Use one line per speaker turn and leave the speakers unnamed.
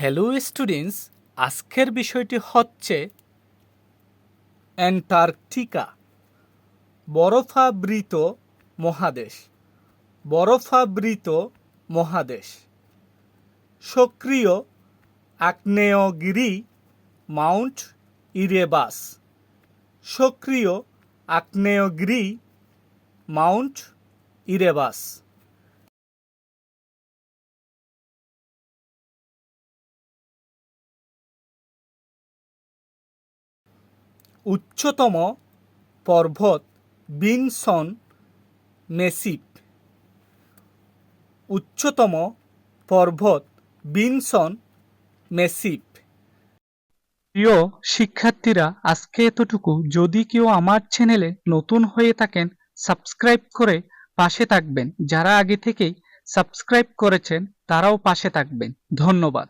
Hello students আজকের বিষয়টি হচ্ছে অ্যান্টার্কটিকা। বরফাবৃত মহাদেশ। বরফাবৃত মহাদেশ। সক্রিয় আগ্নেয়গিরি মাউন্ট ইরেবাস। সক্রিয় আগ্নেয়গিরি মাউন্ট ইরেবাস। উচ্চতম পর্বত বিনসন মেসিপ। উচ্চতম পর্বত বিনসন মেসিপ।
প্রিয় শিক্ষার্থীরা, আজকে এতটুকু। যদি কেউ আমার চ্যানেলে নতুন হয়ে থাকেন, সাবস্ক্রাইব করে পাশে থাকবেন। যারা আগে থেকেই সাবস্ক্রাইব করেছেন, তারাও পাশে থাকবেন। ধন্যবাদ।